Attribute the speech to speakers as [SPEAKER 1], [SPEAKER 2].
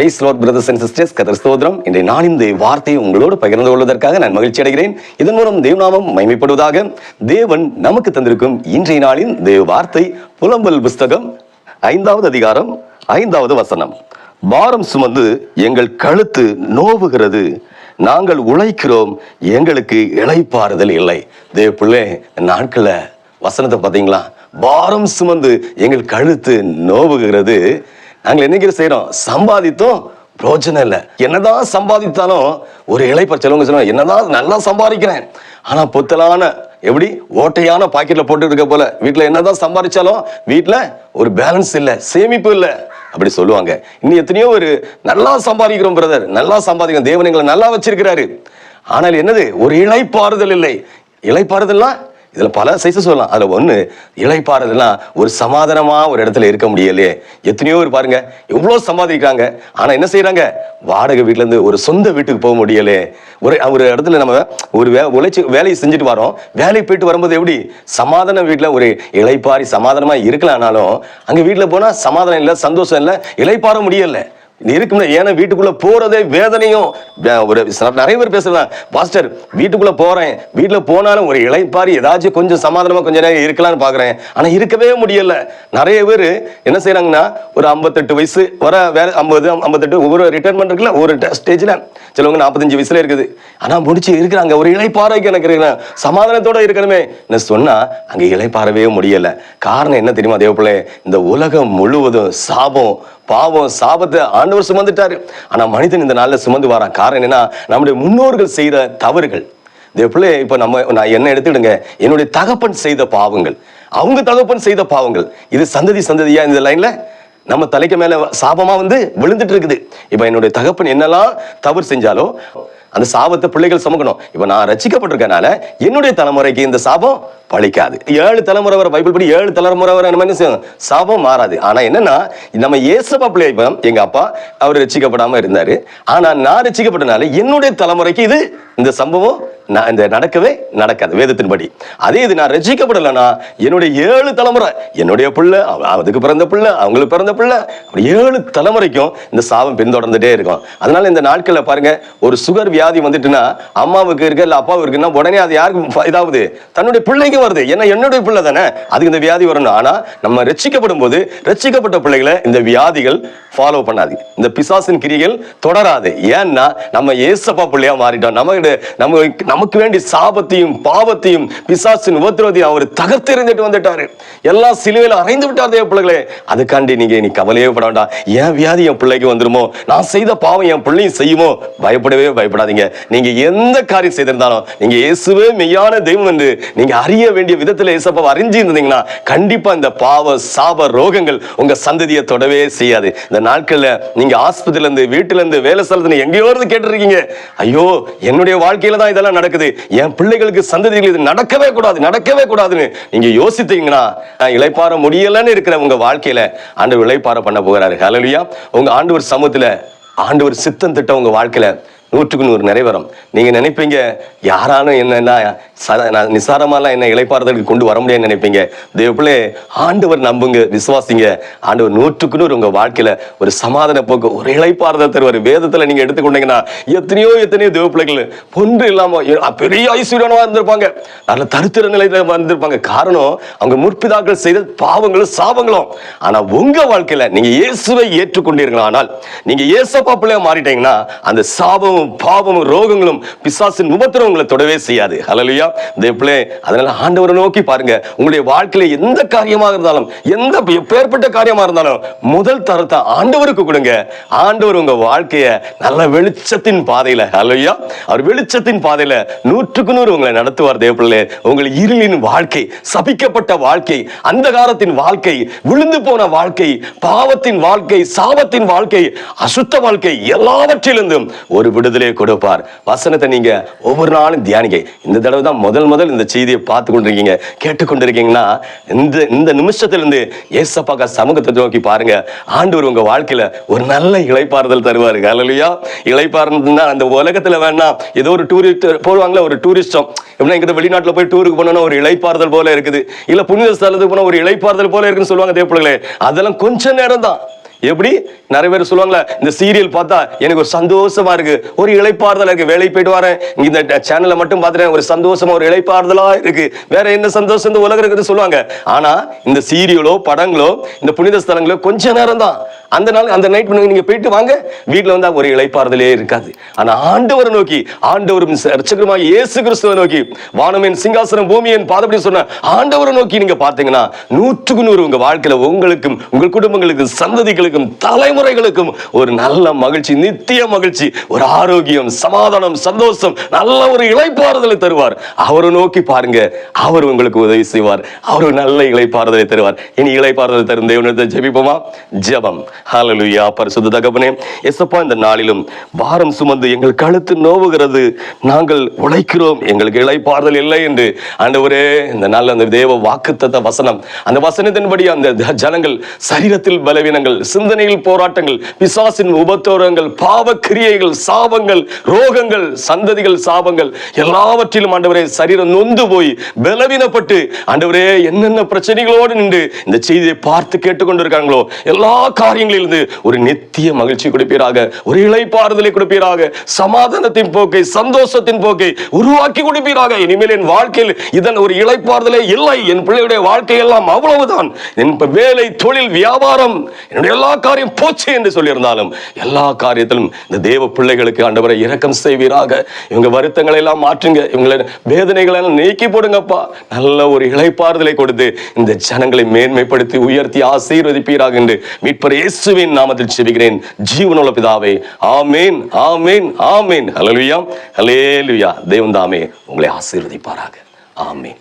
[SPEAKER 1] Praise lord brothers and sisters கதர் ஸ்தோத்திரம். இன்றைய நாளின் இந்த வார்த்தையை உங்களோடு பகிர்ந்து கொள்வதற்காக நான் மகிழ்ச்சி அடைகிறேன். இதன் மூலம் தேவநாமம் மயமைப்படுவதாக தேவன் நமக்கு தந்திருக்கும் இன்றைய நாளின் தேவ வார்த்தை புலம்பல் புஸ்தகம் ஐந்தாவது அதிகாரம் ஐந்தாவது வசனம். பாரம் சுமந்து எங்கள் கழுத்து நோவுகிறது. நாங்கள் உழைக்கிறோம் எங்களுக்கு இழைப்பாறுதல் இல்லை. தேவ பிள்ளை நாட்களில் வசனத்தை பார்த்தீங்களா? பாரம் சுமந்து எங்கள் கழுத்து நோவுகிறது. நாங்கள் என்னைக்கு செய்கிறோம் சம்பாதித்தோம் பிரோஜனம் இல்லை. என்னதான் சம்பாதித்தாலும் ஒரு இளைப்பர் செலவங்க சொல்லுவாங்க என்னதான் நல்லா சம்பாதிக்கிறேன். ஆனால் பொத்தலான எப்படி? ஓட்டையான பாக்கெட்டில் போட்டு இருக்க போல. வீட்டில் என்னதான் சம்பாதிச்சாலும் வீட்டில் ஒரு பேலன்ஸ் இல்லை சேமிப்பு இல்லை அப்படி சொல்லுவாங்க. இன்னும் எத்தனையோ ஒரு நல்லா சம்பாதிக்கிறோம் பிரதர். நல்லா சம்பாதிக்கிறோம். தேவன் எங்களை நல்லா வச்சிருக்கிறாரு. ஆனால் என்னது? ஒரு இளைப்பாறுதல் இல்லை. இளைப்பாறுதல்னா இதில் பல சைஸை சொல்லலாம். அதில் ஒன்று இழைப்பாறதுலாம் ஒரு சமாதானமாக ஒரு இடத்துல இருக்க முடியலையே. எத்தனையோ பேர் பாருங்க எவ்வளோ சம்பாதிக்கிறாங்க. ஆனால் என்ன செய்கிறாங்க வாடகை வீட்டிலேருந்து ஒரு சொந்த வீட்டுக்கு போக முடியலே ஒரு ஒரு இடத்துல நம்ம ஒரு வே உழைச்சி வேலையை செஞ்சுட்டு வரோம். வேலைக்கு போயிட்டு வரும்போது எப்படி? சமாதான வீட்டில் ஒரு இழைப்பாரி சமாதானமாக இருக்கலாம்னாலும் அங்கே வீட்டில் போனால் சமாதானம் இல்லை சந்தோஷம் இல்லை இழைப்பாற முடியல. இருக்கும்ல ஏன்னா வீட்டுக்குள்ள போறதே வேதனையும். ஒரு நிறைய பேர் பேசுறாங்க பாஸ்டர் வீட்டுக்குள்ள போறேன். வீட்டுல போனாலும் ஒரு இளைப்பாரி ஏதாச்சும் கொஞ்சம் சமாதானமா கொஞ்ச நேரம் இருக்கலாம்னு பாக்குறேன். ஆனா இருக்கவே முடியல. நிறைய பேர் என்ன செய்யறாங்கன்னா ஒரு ஐம்பத்தெட்டு வயசு வர வேற ஐம்பது ஐம்பத்தெட்டு ஒவ்வொரு ரிட்டைர்மெண்ட் இருக்குல்ல ஒரு ஸ்டேஜ்ல சிலவங்க நாற்பத்தஞ்சு வயசுல இருக்குது. ஆனா முடிச்சு இருக்கிறாங்க. ஒரு இளைப்பாறைக்கு எனக்கு இருக்கிறேன். சமாதானத்தோட இருக்கணுமே. என்ன சொன்னா அங்க இளைப்பாறவே முடியல. காரணம் என்ன தெரியுமா தேவப்பிள்ளை இந்த உலகம் முழுவதும் சாபம் பாவம் சாபத்தை ஆண்டவர் சுமந்துட்டாரு. ஆனால் மனிதன் இந்த நாளில் சுமந்து வரான். காரணம் என்னன்னா நம்முடைய முன்னோர்கள் செய்த தவறுகள். இந்த பிள்ளை இப்ப நம்ம நான் என்ன எடுத்துடுங்க என்னுடைய தகப்பன் செய்த பாவங்கள். அவங்க தகப்பன் செய்த பாவங்கள். இது சந்ததி சந்ததியா இந்த லைன்ல நம்ம தலைக்கு மேல சாபமா வந்து விழுந்துட்டு இருக்குது. இப்ப என்னுடைய தகப்பன் என்னெல்லாம் தவறு செஞ்சாலோ அந்த சாபத்தை பிள்ளைகள் சுமக்கணும். இப்ப நான் ரசிக்கப்பட்டிருக்கனால என்னுடைய தலைமுறைக்கு இந்த சாபம் பழிக்காது. ஏழு தலைமுறை வர பைபிள் படி ஏழு தலைமுறை வர நம்ம என்ன செய்யும்? சாபம் மாறாது. ஆனா என்னன்னா நம்ம ஏசப்பா பிள்ளை இப்ப எங்க அப்பா அவர் ரசிக்கப்படாம இருந்தாரு. ஆனா நான் ரசிக்கப்பட்டனால என்னுடைய தலைமுறைக்கு இது இந்த சம்பவம் இந்த நடக்கவே நடக்காது வேதத்தின்படி. அதே இது நான் ரசிக்கப்படலைன்னா என்னுடைய ஏழு தலைமுறை என்னுடைய பிள்ளை அதுக்கு பிறந்த பிள்ளை அவங்களுக்கு பிறந்த பிள்ளை அப்படி ஏழு தலைமுறைக்கும் இந்த சாபம் பின்தொடர்ந்துட்டே இருக்கும். அதனால இந்த நாட்களில் பாருங்க ஒரு சுகர் வியாதி வந்துட்டுன்னா அம்மாவுக்கு இருக்க இல்லை அப்பாவுக்கு இருக்குன்னா உடனே அது யாருக்கு இதாவது தன்னுடைய பிள்ளைக்கு வருது. ஏன்னா என்னுடைய பிள்ளை தானே. அதுக்கு இந்த வியாதி வரணும். ஆனால் நம்ம ரசிக்கப்படும் போது ரசிக்கப்பட்ட பிள்ளைகளை இந்த வியாதிகள் ஃபாலோ பண்ணாது. இந்த பிசாசின் கிரிகள் தொடராது. ஏன்னா நம்ம ஏசப்பா பிள்ளையா மாறிட்டோம். நம்ம நம்ம நமக்கு வேண்டி சாபத்தையும் பாவத்தையும் பிசாசின் உபத்திரவத்தையும் அவர் தகர்த்தெறிஞ்சிட்டு வந்துட்டாரு. எல்லா சிலுவையில அறைந்து விட்டார் தேவ பிள்ளைகளே. அதுக்காண்டி நீங்க நீ கவலையே பட வேண்டாம். என் வியாதி என் பிள்ளைக்கு வந்துருமோ? நான் செய்த பாவம் என் பிள்ளையும் செய்யுமோ? பயப்படவே பயப்படாதீங்க. நீங்க எந்த காரியம் செய்திருந்தாலும் நீங்க இயேசுவே மெய்யான தெய்வம் என்று நீங்க அறிய வேண்டிய விதத்துல இயேசப்பா அறிஞ்சு இருந்தீங்கன்னா கண்டிப்பா இந்த பாவ சாப ரோகங்கள் உங்க சந்ததியை தொடவே செய்யாது. இந்த நாட்கள்ல நீங்க ஆஸ்பத்திரியில இருந்து வீட்டுல இருந்து வேலை ஸ்தலத்துல எங்கேயோ இருந்து கேட்டிருக்கீங்க. ஐயோ என்னுடைய வாழ்க்கையில தான் இதெல்லாம் நடக்குது. என் பிள்ளைகளுக்கு சந்ததிகள் இது நடக்கவே கூடாது நடக்கவே கூடாதுன்னு நீங்க யோசித்தீங்கன்னா நான் இழைப்பாற முடியலன்னு இருக்கிற உங்க வாழ்க்கையில ஆண்டவர் இழைப்பாற பண்ண போகிறாரு. ஹalleluya உங்க ஆண்டவர் சமூகத்துல ஆண்டவர் சித்தம் திட்டம் உங்க வாழ்க்கையில நூற்றுக்கு நூறு நிறைவேறும். நீங்கள் நினைப்பீங்க யாராலும் என்னன்னா ச- நான் நிசாரமாலாம் என்ன இளைப்பாறுதலுக்கு கொண்டு வர முடியாதுன்னு நினைப்பீங்க. தேவப்பிள்ளை ஆண்டவர் நம்புங்க விசுவாசிங்க. ஆண்டவர் நூற்றுக்கு நூறு உங்கள் வாழ்க்கையில் ஒரு சமாதான போக்கு ஒரு இளைப்பாறுதல் தருவார். வேதத்தில் நீங்கள் எடுத்துக்கொண்டீங்கன்னா எத்தனையோ எத்தனையோ தேவப்பிள்ளைகள் பொன்று இல்லாமல் பெரிய ஐஸ்வர்யமாக இருந்திருப்பாங்க. நல்ல தருத்திர நிலையில் வந்திருப்பாங்க. காரணம் அவங்க முற்பிதாக்கள் செய்த பாவங்களும் சாபங்களும். ஆனால் உங்கள் வாழ்க்கையில் நீங்கள் இயேசுவை ஏற்றுக்கொண்டீர்கள் ஆனால் நீங்கள் இயேசப்பா பிள்ளையாக மாறிட்டீங்கன்னா அந்த சாபம் சாபமும் பாவமும் ரோகங்களும் பிசாசின் உபத்திரம் உங்களை தொடவே செய்யாது. ஹalleluya தேப்பிளே அதனால ஆண்டவரை நோக்கி பாருங்க. உங்களுடைய வாழ்க்கையில எந்த காரியமாக இருந்தாலும் எந்த பேர்பட்ட காரியமா இருந்தாலும் முதல் தரத்தை ஆண்டவருக்கு கொடுங்க. ஆண்டவர் உங்க வாழ்க்கைய நல்ல வெளிச்சத்தின் பாதையில ஹalleluya அவர் வெளிச்சத்தின் பாதையில நூற்றுக்கு நூறு உங்களை நடத்துவார் தேவப்பிள்ளை உங்கள் இருளின் வாழ்க்கை சபிக்கப்பட்ட வாழ்க்கை அந்தகாரத்தின் வாழ்க்கை விழுந்து போன வாழ்க்கை பாவத்தின் வாழ்க்கை சாபத்தின் வாழ்க்கை அசுத்த வாழ்க்கை எல்லாவற்றிலிருந்தும் ஒரு விடுதலையை கொடுப்பார். வசனத்தை நீங்க ஒவ்வொரு நாளும் தியானிங்க. இந்த தடவை தான் முதல் முதல் இந்த செய்தியை பார்த்து கொண்டிருக்கீங்க. கேட்டுக்கொண்டிருக்கீங்கன்னா இந்த இந்த நிமிஷத்திலிருந்து ஏசப்பாக்க சமூகத்தை நோக்கி பாருங்க. ஆண்டவர் உங்க வாழ்க்கையில ஒரு நல்ல இழைப்பாறுதல் தருவார். ஹalleluya. இளைப்பாறுதல்னா அந்த உலகத்துல வேணா ஏதோ ஒரு டூரிஸ்ட் போடுவாங்களா ஒரு டூரிஸ்டம் எப்படின்னா இங்கிட்ட வெளிநாட்டுல போய் டூருக்கு போனோம்னா ஒரு இழைப்பாறுதல் போல இருக்குது. இல்ல புனித ஸ்தலத்துக்கு போனா ஒரு இழைப்பாறுதல் போல இருக்குன்னு சொல்லுவாங்க தேவப்பிள்ளைகளே அதெல்லாம் கொஞ்ச நேரம் தான் எப்படி? நிறைய பேர் சொல்லுவாங்களே இந்த சீரியல் பார்த்தா எனக்கு ஒரு சந்தோஷமா இருக்கு. ஒரு இளைப்பாறுதலா இருக்கு. வேலை போயிட்டு வரேன். இந்த சேனலை மட்டும் பார்த்துட்டேன். ஒரு சந்தோஷமா ஒரு இழைப்பாறுதலா இருக்கு. வேற என்ன சந்தோஷம் இந்த உலகம் இருக்குன்னு சொல்லுவாங்க. ஆனா இந்த சீரியலோ படங்களோ இந்த புனித ஸ்தலங்களோ கொஞ்ச நேரம் தான் அந்த நாள் அந்த நைட் நீங்க போயிட்டு வாங்க. வீட்டுல வந்தா ஒரு இழைப்பாறுதலே இருக்காது. ஆனா ஆண்டவரை நோக்கி ஆண்டவரும் ரட்சகருமாய் இயேசு கிறிஸ்துவை நோக்கி வானமேன் சிங்காசனம் பூமியின் பாதப்படி சொன்ன ஆண்டவரை நோக்கி நீங்க பாத்தீங்கன்னா நூற்றுக்கு நூறு உங்க வாழ்க்கையில உங்களுக்கும் உங்கள் குடும்பங்களுக்கும் சந்ததிகளுக்கும் தலைமுறைகளுக்கும் ஒரு நல்ல மகிழ்ச்சி நித்திய மகிழ்ச்சி ஒரு ஆரோக்கியம் சமாதானம் சந்தோஷம் நல்ல ஒரு இழைப்பாறுதலை தருவார். அவரை நோக்கி பாருங்க அவர் உங்களுக்கு உதவி செய்வார். அவர் நல்ல இழைப்பாறுதலை தருவார். இனி இளைப்பாறுதலை தரும் தேவனத்தை ஜெபிப்போமா? ஜெபம். ஹalleluya பரிசுத்த தகப்பனே எசப்பா இந்த நாளிலும் பாரம் சுமந்து எங்கள் கழுத்து நோவுகிறது. நாங்கள் உழைக்கிறோம். எங்களுக்கு இழைப்பாறுதல் இல்லை என்று ஆண்டவரே இந்த நாள் அந்த தேவ வாக்குத்தத்த வசனம் அந்த வசனத்தின்படி அந்த ஜனங்கள் சரீரத்தில் பலவீனங்கள் சிந்தனையில் போராட்டங்கள் பிசாசின் உபத்தோரங்கள் பாவ கிரியைகள் சாபங்கள் ரோகங்கள் சந்ததிகள் சாபங்கள் எல்லாவற்றிலும் ஆண்டவரே சரீரம் நொந்து போய் பலவீனப்பட்டு ஆண்டவரே என்னென்ன பிரச்சனைகளோடு நின்று இந்த செய்தியை பார்த்து கேட்டுக்கொண்டிருக்காங்களோ எல்லா காரியங்களிலிருந்து ஒரு நித்திய மகிழ்ச்சி கொடுப்பீராக ஒரு இளைப்பாறுதலை கொடுப்பீராக சமாதானத்தின் போக்கை சந்தோஷத்தின் போக்கை உருவாக்கி கொடுப்பீராக. இனிமேல் என் வாழ்க்கையில் இதன் ஒரு இளைப்பாறுதலே இல்லை. என் பிள்ளையுடைய வாழ்க்கை எல்லாம் அவ்வளவுதான். என் வேலை தொழில் வியாபாரம் என்னுடைய எல்லா காரியம் போச்சு என்று சொல்லியிருந்தாலும் எல்லா காரியத்திலும் இந்த தேவ பிள்ளைகளுக்கு ஆண்டவரை இரக்கம் செய்வீராக. இவங்க வருத்தங்களை எல்லாம் மாற்றுங்க. இவங்களை வேதனைகளை எல்லாம் நீக்கி போடுங்கப்பா. நல்ல ஒரு இளைப்பாறுதலை கொடுத்து இந்த ஜனங்களை மேன்மைப்படுத்தி உயர்த்தி ஆசீர்வதிப்பீராக என்று மீட்பர் இயேசுவின் நாமத்தில் செபிக்கிறேன். ஜீவனுள்ள பிதாவே ஆமேன் ஆமேன் ஆமேன். ஹalleluya ஹalleluya தேவன் தாமே உங்களை ஆசீர்வதிப்பாராக. ஆமேன்.